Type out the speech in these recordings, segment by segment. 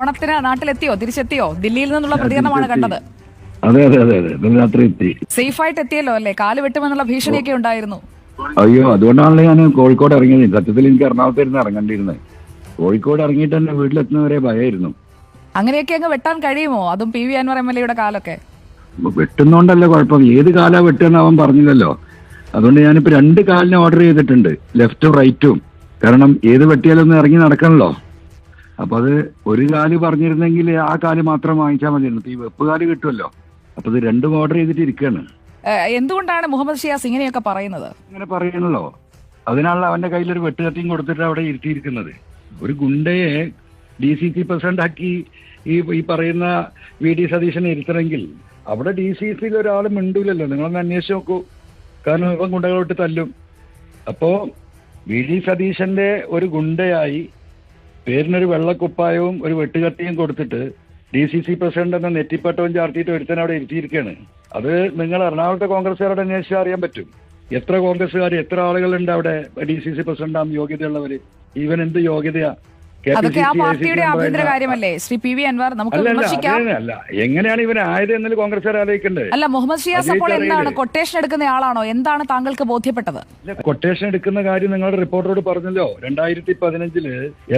ഓണത്തിന് നാട്ടിലെത്തിയോ? തിരിച്ചെത്തിയോ? ദില്ലിയിൽ നിന്നുള്ള പ്രതികരണമാണ് കണ്ടത്. അതെ അതെ അതെ അതെ. ഇന്നലെ രാത്രി എത്തി സേഫ് ആയിട്ട് എത്തിയല്ലോ അല്ലേ? കാൽ വെട്ടുമെന്നുള്ള ഭീഷണിയൊക്കെ ഉണ്ടായിരുന്നു. അയ്യോ അതുകൊണ്ടാണല്ലോ ഞാൻ കോഴിക്കോട് ഇറങ്ങിയത്. സത്യത്തിൽ എനിക്ക് എറണാകുളത്തായിരുന്നു ഇറങ്ങേണ്ടിയിരുന്നത്. കോഴിക്കോട് ഇറങ്ങിയിട്ട് തന്നെ വീട്ടിലെത്തുന്നവരെ ഭയമായിരുന്നു അങ്ങനെയൊക്കെ അങ്ങ് വെട്ടാൻ കഴിയുമോ? അതും P V Anvar M L എയുടെ കാലൊക്കെ. വെട്ടുന്നോണ്ടല്ല കുഴപ്പം? ഏത് കാലാ വെട്ടുന്ന അവൻ പറഞ്ഞില്ലല്ലോ. അതുകൊണ്ട് ഞാനിപ്പോ രണ്ട് കാലിന് ഓർഡർ ചെയ്തിട്ടുണ്ട്. ലെഫ്റ്റും റൈറ്റും. കാരണം ഏത് വെട്ടിയാലൊന്നും ഇറങ്ങി നടക്കണല്ലോ. അപ്പൊ അത് ഒരു കാൽ പറഞ്ഞിരുന്നെങ്കിൽ ആ കാൽ മാത്രം വാങ്ങിച്ചാൽ മതിയായിരുന്നു ഈ വെപ്പ് കാൽ കിട്ടുമല്ലോ. അപ്പൊ ഇത് രണ്ടും ഓർഡർ ചെയ്തിട്ട് ഇരിക്കുകയാണ് എന്തുകൊണ്ടാണ് മുഹമ്മദ് ഷിയാസ് ഇങ്ങനെയൊക്കെ പറയുന്നത്? ഇങ്ങനെ പറയണല്ലോ. അതിനാണല്ലോ അവന്റെ കയ്യിൽ ഒരു വെട്ടുകത്തിയും കൊടുത്തിട്ട് അവിടെ ഇരുത്തിയിരിക്കുന്നത്. ഒരു ഗുണ്ടയെ ഡി സി സി പ്രസിഡന്റ് ആക്കി ഈ ഈ പറയുന്ന വി ഡി സതീശനെ ഇരുത്തണമെങ്കിൽ അവിടെ ഡി സി സിയിൽ ഒരാൾ മിണ്ടൂലല്ലോ. നിങ്ങളൊന്ന് അന്വേഷിച്ച് നോക്കൂ. കാരണം ഇപ്പം ഗുണ്ടകളോട്ട് തല്ലും. അപ്പോ വി ഡി സതീശന്റെ ഒരു ഗുണ്ടയായി പേരിനൊരു വെള്ളക്കുപ്പായവും ഒരു വെട്ടുകത്തിയും കൊടുത്തിട്ട് ഡി സി സി പ്രസിഡന്റ് എന്ന നെറ്റിപ്പട്ടവും ചാർത്തിയിട്ട് ഒരുത്തൻ അവിടെ ഇരുത്തിയിരിക്കുകയാണ്. അത് നിങ്ങൾ എറണാകുളത്തെ കോൺഗ്രസ്സുകാരോട് അന്വേഷിച്ചാൽ അറിയാൻ പറ്റും. എത്ര കോൺഗ്രസ്സുകാർ എത്ര ആളുകളുണ്ട് അവിടെ ഡി സി സി പ്രസിഡന്റ് ആകും യോഗ്യതയുള്ളവർ ഇവൻ എന്ത് യോഗ്യതയാ? കെ പി അതൊക്കെ ആ പാർട്ടിയുടെ ആഭ്യന്തര കാര്യമല്ലേ ശ്രീ പി വി അൻവർ നമുക്ക് വിമർശിക്കാം. അല്ല എങ്ങനെയാണ് ഇവൻ ആയത് എന്നതിൽ കോൺഗ്രസ്സുകാർ ആലോചിക്കണ്ടേ? അല്ല മുഹമ്മദ് ഷിയാസ് അപ്പോൾ എന്താണ്? കൊട്ടേഷൻ എടുക്കുന്ന ആളാണോ? എന്താണ് താങ്കൾക്ക് ബോധ്യപ്പെട്ടത്? കൊട്ടേഷൻ എടുക്കുന്ന കാര്യം നിങ്ങളുടെ റിപ്പോർട്ടറോട് പറഞ്ഞല്ലോ. രണ്ടായിരത്തി പതിനഞ്ചിൽ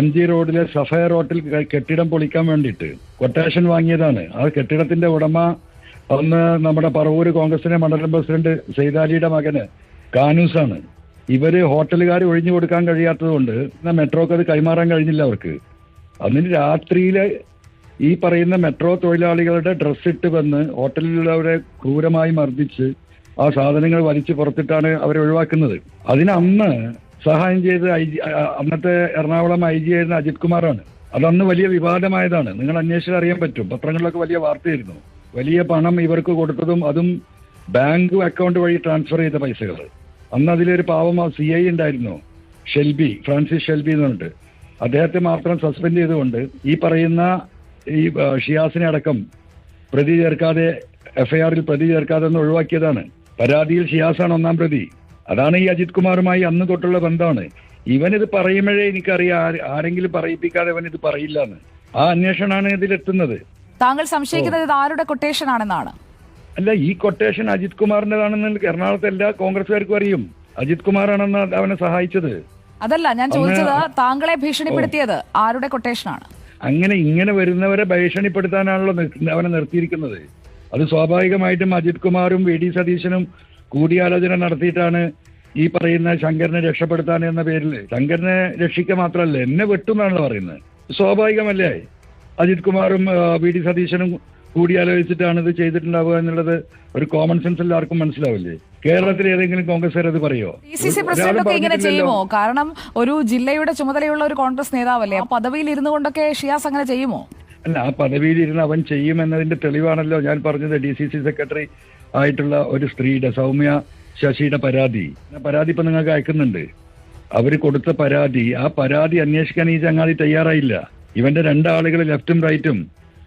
എം ജി റോഡിലെ സഫയർ റോട്ടിൽ കെട്ടിടം പൊളിക്കാൻ വേണ്ടിയിട്ട് കൊട്ടേഷൻ വാങ്ങിയതാണ്. ആ കെട്ടിടത്തിന്റെ ഉടമ അന്ന് നമ്മുടെ പറവൂര് കോൺഗ്രസിന്റെ മണ്ഡലം പ്രസിഡന്റ് സെയ്താലിയുടെ മകന് കാനൂസാണ്. ഇവർ ഹോട്ടലുകാർ ഒഴിഞ്ഞു കൊടുക്കാൻ കഴിയാത്തതുകൊണ്ട് മെട്രോക്ക് അത് കൈമാറാൻ കഴിഞ്ഞില്ല അവർക്ക്. അതിന് രാത്രിയിൽ ഈ പറയുന്ന മെട്രോ തൊഴിലാളികളുടെ ഡ്രസ് ഇട്ട് വന്ന് ഹോട്ടലിലുള്ളവരെ ക്രൂരമായി മർദ്ദിച്ച് ആ സാധനങ്ങൾ വലിച്ചു പുറത്തിട്ടാണ് അവരെ ഒഴിവാക്കുന്നത്. അതിന് അന്ന് സഹായം ചെയ്ത് ഐ ജി അന്നത്തെ എറണാകുളം ഐ ജി ആയിരുന്ന അജിത് കുമാറാണ്. അതന്ന് വലിയ വിവാദമായതാണ്. നിങ്ങൾ അന്വേഷിച്ചാൽ അറിയാൻ പറ്റും. പത്രങ്ങളിലൊക്കെ വലിയ വാർത്തയായിരുന്നു. വലിയ പണം ഇവർക്ക് കൊടുത്തതും അതും ബാങ്ക് അക്കൗണ്ട് വഴി ട്രാൻസ്ഫർ ചെയ്ത പൈസകൾ അന്ന് അതിലൊരു പാവം സി ഐ ഉണ്ടായിരുന്നു. ഷെൽബി ഫ്രാൻസിസ് ഷെൽബി എന്ന് പറഞ്ഞിട്ട്. അദ്ദേഹത്തെ മാത്രം സസ്പെൻഡ് ചെയ്തുകൊണ്ട് ഈ പറയുന്ന ഈ ആ, ഷിയാസിനെ അടക്കം പ്രതി ചേർക്കാതെ എഫ്ഐആറിൽ പ്രതി ചേർക്കാതെ ഒന്ന് ഒഴിവാക്കിയതാണ്. പരാതിയിൽ ഷിയാസാണ് ഒന്നാം പ്രതി. അതാണ് ഈ അജിത് കുമാറുമായി അന്ന് തൊട്ടുള്ള ബന്ധമാണ്. ഇവനിത് പറയുമ്പോഴേ എനിക്കറിയാം. ആര്- ആരെങ്കിലും പറയിപ്പിക്കാതെ ഇവൻ ഇത് പറയില്ല എന്ന് ആ അന്വേഷണമാണ് ഇതിലെത്തുന്നത്. താങ്കൾ സംശയിക്കുന്നത് ആരുടെ കൊട്ടേഷൻ ആണെന്നാണ്? അല്ല ഈ കൊട്ടേഷൻ അജിത് കുമാറിന്റേതാണെന്ന് എറണാകുളത്തെ എല്ലാ കോൺഗ്രസ്സുകാർക്കും അറിയും. അജിത് കുമാറാണെന്ന് അവനെ സഹായിച്ചത്. അതല്ല ഞാൻ ചോദിച്ചത് താങ്കളെ ഭീഷണിപ്പെടുത്തിയത് ആരുടെ കൊട്ടേഷനാണ് അങ്ങനെ ഇങ്ങനെ വരുന്നവരെ ഭീഷണിപ്പെടുത്താനാണല്ലോ അവനെ നിർത്തിയിരിക്കുന്നത്. അത് സ്വാഭാവികമായിട്ടും അജിത് കുമാറും വി ഡി സതീശനും കൂടിയാലോചന നടത്തിയിട്ടാണ് ഈ പറയുന്ന ശങ്കരനെ രക്ഷപ്പെടുത്താൻ എന്ന പേരിൽ. ശങ്കരനെ രക്ഷിക്കുക മാത്രമല്ല എന്നെ വെട്ടുമെന്നാണല്ലോ പറയുന്നത്. സ്വാഭാവികമല്ലേ? അജിത് കുമാറും വി ഡി സതീശനും കൂടിയാലോചിച്ചിട്ടാണ് ഇത് ചെയ്തിട്ടുണ്ടാവുക എന്നുള്ളത് ഒരു കോമൺ സെൻസ് എല്ലാവർക്കും മനസ്സിലാവില്ലേ? കേരളത്തിൽ ഏതെങ്കിലും കോൺഗ്രസ്സുകാർ അത് പറയോ? ഡി സി സി ഒരാളും പ്രസിഡന്റ് ഇങ്ങനെ ചെയ്യുമോ? കാരണം ഒരു ജില്ലയുടെ ചുമതലയുള്ള ഒരു കോൺഗ്രസ് നേതാവല്ലേ? ആ പദവിയിൽ ഇരുന്നു കൊണ്ടൊക്കെ ഷിയാസ് അങ്ങനെ ചെയ്യുമോ? അല്ല ആ പദവിയിൽ ഇരുന്ന് അവൻ ചെയ്യുമെന്നതിന്റെ തെളിവാണല്ലോ ഞാൻ പറഞ്ഞത്. ഡി സി സി സെക്രട്ടറി ആയിട്ടുള്ള ഒരു സ്ത്രീയുടെ സൗമ്യ ശശിയുടെ പരാതി. പരാതി ഇപ്പൊ നിങ്ങൾക്ക് അയക്കുന്നുണ്ട്. അവർ കൊടുത്ത പരാതി ആ പരാതി അന്വേഷിക്കാൻ ഈ ചങ്ങാതി തയ്യാറായില്ല. ഇവന്റെ രണ്ടാളുകൾ ലെഫ്റ്റും റൈറ്റും.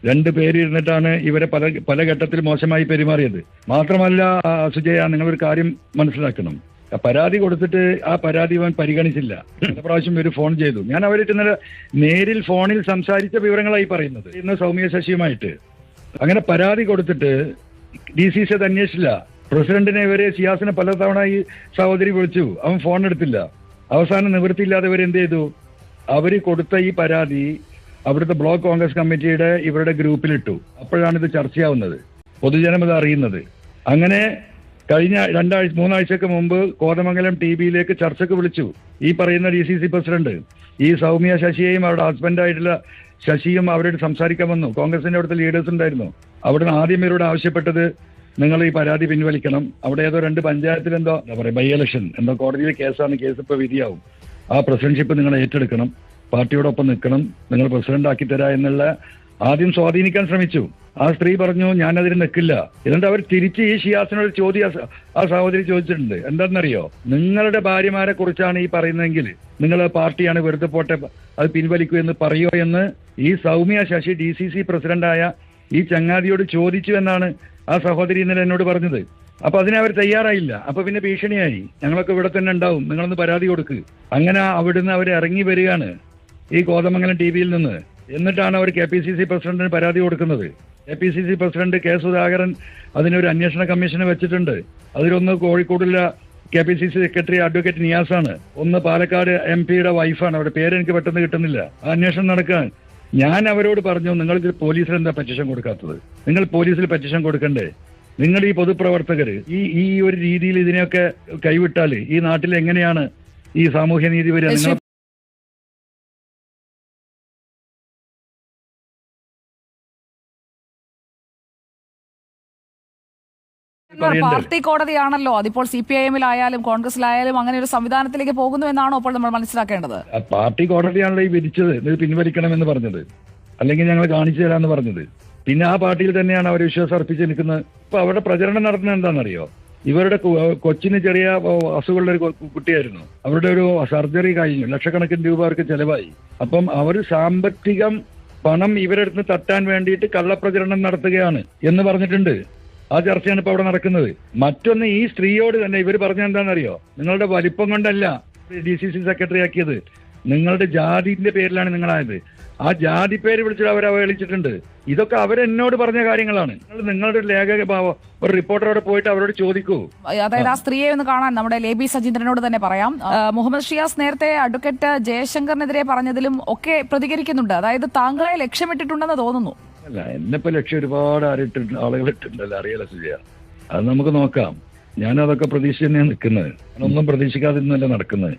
രണ്ട് പേര് ഇരുന്നിട്ടാണ് ഇവരെ പല പല ഘട്ടത്തിൽ മോശമായി പെരുമാറിയത്. മാത്രമല്ല സുജയ നിങ്ങളൊരു കാര്യം മനസ്സിലാക്കണം. പരാതി കൊടുത്തിട്ട് ആ പരാതി അവൻ പരിഗണിച്ചില്ല. പല പ്രാവശ്യം ഒരു ഫോൺ ചെയ്തു. ഞാൻ അവരായിട്ട് ഇന്നലെ നേരിൽ ഫോണിൽ സംസാരിച്ച വിവരങ്ങളായി പറയുന്നത്. ഇന്ന് സൗമ്യ ശശിയുമായിട്ട്. അങ്ങനെ പരാതി കൊടുത്തിട്ട് ഡി സി സി അത് അന്വേഷിച്ചില്ല. പ്രസിഡന്റിനെ ഇവരെ സിയാസിനെ പലതവണ ഈ സഹോദരി വിളിച്ചു. അവൻ ഫോൺ എടുത്തില്ല. അവസാനം നിവൃത്തിയില്ലാതെ ഇവരെന്ത് ചെയ്തു? അവർ കൊടുത്ത ഈ പരാതി അവിടുത്തെ ബ്ലോക്ക് കോൺഗ്രസ് കമ്മിറ്റിയുടെ ഇവരുടെ ഗ്രൂപ്പിലിട്ടു. അപ്പോഴാണ് ഇത് ചർച്ചയാവുന്നത്. പൊതുജനം ഇത് അറിയുന്നത്. അങ്ങനെ കഴിഞ്ഞ രണ്ടാഴ്ച മൂന്നാഴ്ചക്ക് മുമ്പ് കോതമംഗലം ടി വിയിലേക്ക് ചർച്ചയ്ക്ക് വിളിച്ചു. ഈ പറയുന്ന ഡി സി സി പ്രസിഡന്റ് ഈ സൗമ്യ ശശിയെയും അവരുടെ ഹസ്ബൻഡായിട്ടുള്ള ശശിയും അവരോട് സംസാരിക്കാൻ വന്നു. കോൺഗ്രസിന്റെ അവിടുത്തെ ലീഡേഴ്സ് ഉണ്ടായിരുന്നു. അവിടുന്ന് ആദ്യം ഇവരോട് ആവശ്യപ്പെട്ടത് നിങ്ങൾ ഈ പരാതി പിൻവലിക്കണം. അവിടെ ഏതോ രണ്ട് പഞ്ചായത്തിൽ എന്തോ എന്താ പറയുക ബൈ ഇലക്ഷൻ എന്തോ കോടതിയിലെ കേസാണ് കേസ് ഇപ്പൊ വിധിയാവും. ആ പ്രസിഡൻഷിപ്പ് നിങ്ങൾ ഏറ്റെടുക്കണം. പാർട്ടിയോടൊപ്പം നിൽക്കണം നിങ്ങൾ പ്രസിഡന്റ് ആക്കി തരാ എന്നുള്ള ആദ്യം സ്വാധീനിക്കാൻ ശ്രമിച്ചു. ആ സ്ത്രീ പറഞ്ഞു ഞാനതിന് നിൽക്കില്ല. എന്നിട്ട് അവർ തിരിച്ച് ഈ ഷിയാസിനോട് ചോദ്യം ആ സഹോദരി ചോദിച്ചിട്ടുണ്ട്. എന്താണെന്നറിയോ? നിങ്ങളുടെ ഭാര്യമാരെ കുറിച്ചാണ് ഈ പറയുന്നതെങ്കിൽ നിങ്ങൾ പാർട്ടിയാണ് വെറുതെ പോട്ടെ അത് പിൻവലിക്കൂ എന്ന് പറയോ എന്ന് ഈ Soumya Sasi D C C പ്രസിഡന്റായ ഈ ചങ്ങാതിയോട് ചോദിച്ചു എന്നാണ് ആ സഹോദരി ഇന്നലെ എന്നോട് പറഞ്ഞത്. അപ്പൊ അതിനെ അവർ തയ്യാറായില്ല. അപ്പൊ പിന്നെ ഭീഷണിയായി. ഞങ്ങളൊക്കെ ഇവിടെ തന്നെ ഉണ്ടാവും. നിങ്ങളൊന്ന് പരാതി കൊടുക്ക്. അങ്ങനെ അവിടുന്ന് അവർ ഇറങ്ങി വരികയാണ്. ഈ കോതമംഗലം ടി വിയിൽ നിന്ന്. എന്നിട്ടാണ് അവർ കെ പി സി സി പ്രസിഡന്റിന് പരാതി കൊടുക്കുന്നത്. K P C C president K Sudhakaran അതിനൊരു അന്വേഷണ കമ്മീഷനെ വെച്ചിട്ടുണ്ട്. അതിലൊന്ന് കോഴിക്കോടുള്ള K P C C secretary advocate നിയാസാണ്. ഒന്ന് പാലക്കാട് എം പിയുടെ വൈഫാണ്. അവരുടെ പേര് എനിക്ക് പെട്ടെന്ന് കിട്ടുന്നില്ല. ആ അന്വേഷണം നടക്കാൻ ഞാൻ അവരോട് പറഞ്ഞു നിങ്ങൾക്ക് പോലീസിൽ എന്താ പെറ്റിഷൻ കൊടുക്കാത്തത്? നിങ്ങൾ പോലീസിൽ പെറ്റിഷൻ കൊടുക്കണ്ടേ? നിങ്ങൾ ഈ പൊതുപ്രവർത്തകർ ഈ ഈ ഒരു രീതിയിൽ ഇതിനെയൊക്കെ കൈവിട്ടാൽ ഈ നാട്ടിൽ എങ്ങനെയാണ് ഈ സാമൂഹ്യ നീതി വരിക പാർട്ടി കോടതിയാണല്ലോ. അതിപ്പോൾ സി പി ഐ എമ്മിലായാലും കോൺഗ്രസിലായാലും അങ്ങനെ ഒരു സംവിധാനത്തിലേക്ക് പോകുന്നു എന്നാണോ അപ്പോൾ നമ്മൾ മനസ്സിലാക്കേണ്ടത്? പാർട്ടി കോടതിയാണല്ലോ ഈ വിധിച്ചത്. ഇത് പിൻവലിക്കണമെന്ന് പറഞ്ഞത്. അല്ലെങ്കിൽ ഞങ്ങൾ കാണിച്ചു തരാമെന്ന് പറഞ്ഞത്. പിന്നെ ആ പാർട്ടിയിൽ തന്നെയാണ് അവർ വിശ്വാസം അർപ്പിച്ച് നിൽക്കുന്നത്. ഇപ്പൊ അവരുടെ പ്രചരണം നടത്തുന്നത് എന്താണെന്നറിയോ? ഇവരുടെ കൊച്ചിന് ചെറിയ അസുഖമുള്ള ഒരു കുട്ടിയായിരുന്നു. അവരുടെ ഒരു സർജറി കഴിഞ്ഞു. ലക്ഷക്കണക്കിന് രൂപ അവർക്ക് ചെലവായി. അപ്പം അവർ സാമ്പത്തികം പണം ഇവരെടുത്ത് തട്ടാൻ വേണ്ടിയിട്ട് കള്ളപ്രചരണം നടത്തുകയാണ് എന്ന് പറഞ്ഞിട്ടുണ്ട്. ആ ചർച്ചയാണ് ഇപ്പൊ അവിടെ നടക്കുന്നത്. മറ്റൊന്ന് ഈ സ്ത്രീയോട് തന്നെ ഇവർ പറഞ്ഞ എന്താണെന്നറിയോ? നിങ്ങളുടെ വലിപ്പം കൊണ്ടല്ല ഡി സി സി സെക്രട്ടറി ആക്കിയത്. നിങ്ങളുടെ ജാതിന്റെ പേരിലാണ് നിങ്ങളായത്. ആ ജാതി പേര് വിളിച്ചിട്ട് അവരെ അവഹേളിച്ചിട്ടുണ്ട്. ഇതൊക്കെ അവരെന്നോട് പറഞ്ഞ കാര്യങ്ങളാണ്. നിങ്ങൾ നിങ്ങളുടെ ഒരു ലേഖക ഒരു റിപ്പോർട്ടറോട് പോയിട്ട് അവരോട് ചോദിക്കൂ. അതായത് ആ സ്ത്രീയെ ഒന്ന് കാണാൻ നമ്മുടെ ലേബി സജീന്ദ്രനോട് തന്നെ പറയാം. മുഹമ്മദ് ഷിയാസ് നേരത്തെ അഡ്വക്കേറ്റ് ജയശങ്കറിനെതിരെ പറഞ്ഞതിലും ഒക്കെ പ്രതികരിക്കുന്നുണ്ട്. അതായത് താങ്കളെ ലക്ഷ്യമിട്ടിട്ടുണ്ടെന്ന് തോന്നുന്നു. അല്ല എന്നെപ്പോ ലക്ഷ്യം ഒരുപാട് ആരിട്ടുണ്ട് ആളുകൾ ഇട്ടിട്ടുണ്ടല്ലോ അറിയാലോ സുജയ. അത് നമുക്ക് നോക്കാം. ഞാൻ അതൊക്കെ പ്രതീക്ഷ തന്നെയാണ് നിൽക്കുന്നത് ഒന്നും പ്രതീക്ഷിക്കാതിരുന്നല്ല നടക്കുന്നത്.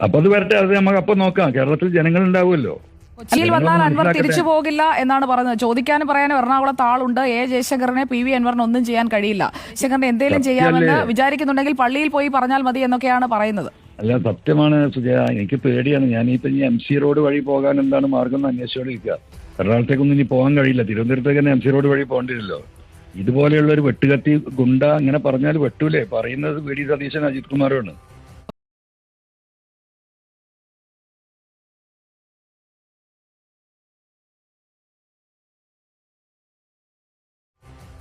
അപ്പൊ അത് വരട്ടെ അത് നമുക്ക് അപ്പൊ നോക്കാം. കേരളത്തിൽ ജനങ്ങൾ ഉണ്ടാവുമല്ലോ കൊച്ചിയിൽ വന്നാൽ അൻവർ തിരിച്ചു പോകില്ല എന്നാണ് പറഞ്ഞത് ചോദിക്കാനും പറയാനും എറണാകുളത്ത് ആളുണ്ട്. എ. ജയശങ്കറിനെ പി. വി. അൻവറിന് ഒന്നും ചെയ്യാൻ കഴിയില്ല. ജയശങ്കറിന് എന്തെങ്കിലും ചെയ്യാമെന്ന്? വിചാരിക്കുന്നുണ്ടെങ്കിൽ പള്ളിയിൽ പോയി പറഞ്ഞാൽ മതി എന്നൊക്കെയാണ് പറയുന്നത്. അല്ല സത്യമാണ് സുജയ. എനിക്ക് പേടിയാണ്. ഞാൻ ഇപ്പൊ എം സി റോഡ് വഴി പോകാൻ എന്താണ് മാർഗം എന്ന് അന്വേഷിച്ചോണ്ടിരിക്കുക എറണാകുളത്തേക്കൊന്നും ഇനി പോകാൻ കഴിയില്ല. തിരുവനന്തപുരത്തേക്ക് തന്നെ എം സി റോഡ് വഴി പോകേണ്ടില്ലല്ലോ ഇതുപോലെയുള്ള ഒരു വെട്ടുകത്തി ഗുണ്ട അങ്ങനെ പറഞ്ഞാൽ വെട്ടൂലേ? പറയുന്നത് വി ഡി സതീശൻ അജിത് കുമാറുമാണ്.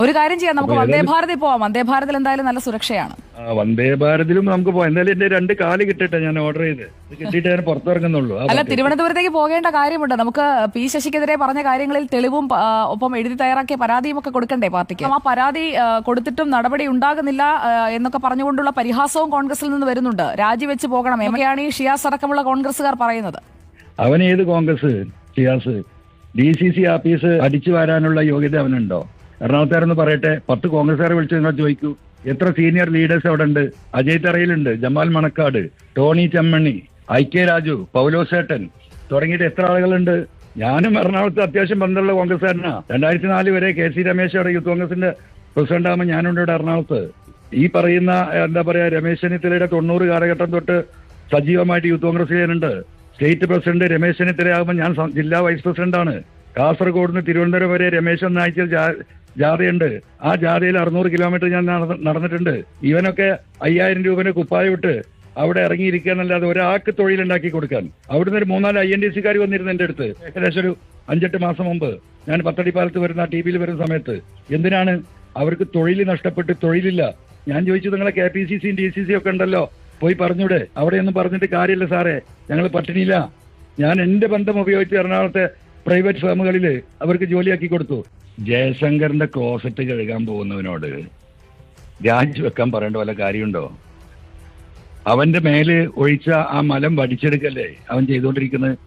ഒരു കാര്യം ചെയ്യാം നമുക്ക് വന്ദേ ഭാരതിൽ പോവാം. വന്ദേ ഭാരതിൽ എന്തായാലും നല്ല സുരക്ഷയാണ്. വന്ദേ ഭാരതിലും നമുക്ക് പോവാം. എന്തായാലും എന്റെ രണ്ട് കാൽ കിട്ടട്ടെ ഞാൻ ഓർഡർ ചെയ്ത് കിട്ടിയിട്ട് ഞാൻ പുറത്തിറങ്ങുന്നുള്ളൂ. അല്ല തിരുവനന്തപുരത്തേക്ക് പോകേണ്ട കാര്യമുണ്ട്. നമുക്ക് പി ശശിക്കെതിരെ പറഞ്ഞ കാര്യങ്ങളിൽ തെളിവും ഒപ്പം എഴുതി തയ്യാറാക്കിയ പരാതിയും ഒക്കെ കൊടുക്കണ്ടേ പാർട്ടിക്ക്? ആ പരാതി കൊടുത്തിട്ടും നടപടി ഉണ്ടാകുന്നില്ല എന്നൊക്കെ പറഞ്ഞുകൊണ്ടുള്ള പരിഹാസവും കോൺഗ്രസിൽ നിന്ന് വരുന്നുണ്ട്. രാജിവെച്ച് പോകണം. എങ്ങനെയാണ് ഈ ഷിയാസ് അടക്കമുള്ള കോൺഗ്രസുകാർ പറയുന്നത്? അവൻ ഏത് Congress? Shiyas? D C C office അടിച്ചു വരാനുള്ള യോഗ്യത അവനുണ്ടോ? എറണാകുളത്തുകാരെന്ന് പറയട്ടെ പത്ത് കോൺഗ്രസ്സുകാരെ വിളിച്ച് നിങ്ങൾ ചോദിക്കൂ. എത്ര സീനിയർ ലീഡേഴ്സ് അവിടെ ഉണ്ട് Ajay തറയിലുണ്ട് Jamal Manakkad Tony Chemmanni I K Raju പൗലോസേട്ടൻ തുടങ്ങിയിട്ട് എത്ര ആളുകളുണ്ട്? ഞാനും എറണാകുളത്ത് അത്യാവശ്യം ബന്ധമുള്ള കോൺഗ്രസ്സുകാരനാ. രണ്ടായിരത്തി നാല് വരെ കെ സി രമേശ് അവിടെ യൂത്ത് കോൺഗ്രസിന്റെ പ്രസിഡന്റ് ആകുമ്പോൾ ഞാനുണ്ട് ഇവിടെ എറണാകുളത്ത്. ഈ പറയുന്ന എന്താ പറയാ രമേശ് ചെന്നിത്തലയുടെ തൊണ്ണൂറ് കാലഘട്ടം തൊട്ട് സജീവമായിട്ട് യൂത്ത് കോൺഗ്രസ് ചെയ്യാനുണ്ട്. സ്റ്റേറ്റ് പ്രസിഡന്റ് രമേശ് ചെന്നിത്തലയാകുമ്പോൾ ഞാൻ ജില്ലാ വൈസ് പ്രസിഡന്റാണ്. കാസർഗോഡ് നിന്ന് തിരുവനന്തപുരം വരെ രമേശ് എന്ന ജാഥയുണ്ട്. ആ ജാഥയിൽ അറുന്നൂറ് കിലോമീറ്റർ ഞാൻ നടന്നിട്ടുണ്ട്. ഇവനൊക്കെ അയ്യായിരം രൂപന്റെ കുപ്പായ വിട്ട് അവിടെ ഇറങ്ങിയിരിക്കാന്നല്ലാതെ ഒരാൾക്ക് തൊഴിലുണ്ടാക്കി കൊടുക്കാൻ. അവിടുന്ന് ഒരു മൂന്നാൽ ഐ എൻ ഡി സിക്കാർ വന്നിരുന്നു എന്റെ അടുത്ത്. ഏകദേശം ഒരു അഞ്ചെട്ട് മാസം മുമ്പ്. ഞാൻ പത്തടിപ്പാലത്ത് വരുന്ന ടി വിയിൽ വരുന്ന സമയത്ത്. എന്തിനാണ് അവർക്ക് തൊഴിൽ നഷ്ടപ്പെട്ട് തൊഴിലില്ല? ഞാൻ ചോദിച്ചു നിങ്ങളെ കെ പി സി സിയും ഡി സി സി ഒക്കെ ഉണ്ടല്ലോ. പോയി പറഞ്ഞൂടെ അവിടെയൊന്നും പറഞ്ഞിട്ട് കാര്യമില്ല സാറേ. ഞങ്ങൾ പട്ടിണിയില്ല ഞാൻ എന്റെ ബന്ധം ഉപയോഗിച്ച് എറണാകുളത്തെ പ്രൈവറ്റ് ഫേമുകളിൽ അവർക്ക് ജോലിയാക്കി കൊടുത്തു. ജയശങ്കറിന്റെ ക്ലോസറ്റ് കഴുകാൻ പോകുന്നവനോട് രാജിവെക്കാൻ പറയേണ്ട വല്ല കാര്യമുണ്ടോ? അവന്റെ മേൽ ഒഴിച്ച ആ മലം വടിച്ചെടുക്കല്ലേ അവൻ ചെയ്തുകൊണ്ടിരിക്കുന്നത്?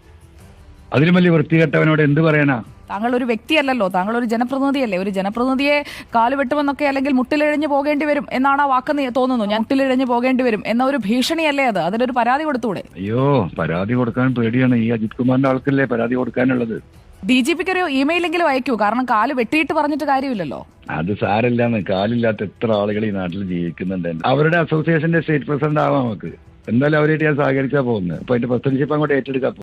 അതിലും വലിയ വൃത്തികെട്ടവനോട് എന്ത് പറയാനാ? താങ്കൾ ഒരു വ്യക്തിയല്ലല്ലോ താങ്കൾ ഒരു ജനപ്രതിനിധിയല്ലേ. ഒരു ജനപ്രതിനിധിയെ കാൽ വെട്ടുമെന്നൊക്കെ അല്ലെങ്കിൽ മുട്ടിലിഴഞ്ഞു പോകേണ്ടി വരും എന്നാണ് ആ വാക്ക് തോന്നുന്നു. ഞാൻ മുട്ടിലിഴഞ്ഞു പോകേണ്ടി വരും എന്ന ഒരു ഭീഷണിയല്ലേ അത്? അതിലൊരു പരാതി കൊടുത്തൂടെ? അയ്യോ പരാതി കൊടുക്കാൻ പേടിയാണ്. ഈ അജിത് കുമാറിന്റെ ആൾക്കല്ലേ പരാതി കൊടുക്കാനുള്ളത്? ഡി ജി പിക്ക് ഒരു ഇമെയിലെങ്കിലും അയക്കൂ. കാരണം കാൽ വെട്ടിയിട്ട് പറഞ്ഞിട്ട് കാര്യമില്ലല്ലോ. അത് സാരമില്ലാന്ന് കാലില്ലാത്ത എത്ര ആളുകൾ ഈ നാട്ടിൽ ജീവിക്കുന്നുണ്ട്. അവരുടെ അസോസിയേഷന്റെ സ്റ്റേറ്റ് പ്രസിഡന്റ് ആവാം നമുക്ക്. എന്തായാലും അവരായിട്ട് ഞാൻ സഹകരിച്ചാ പോകുന്നത്. അപ്പൊ അതിന്റെ പ്രസിഡൻഷിപ്പ് അങ്ങോട്ട് ഏറ്റെടുക്കാൻ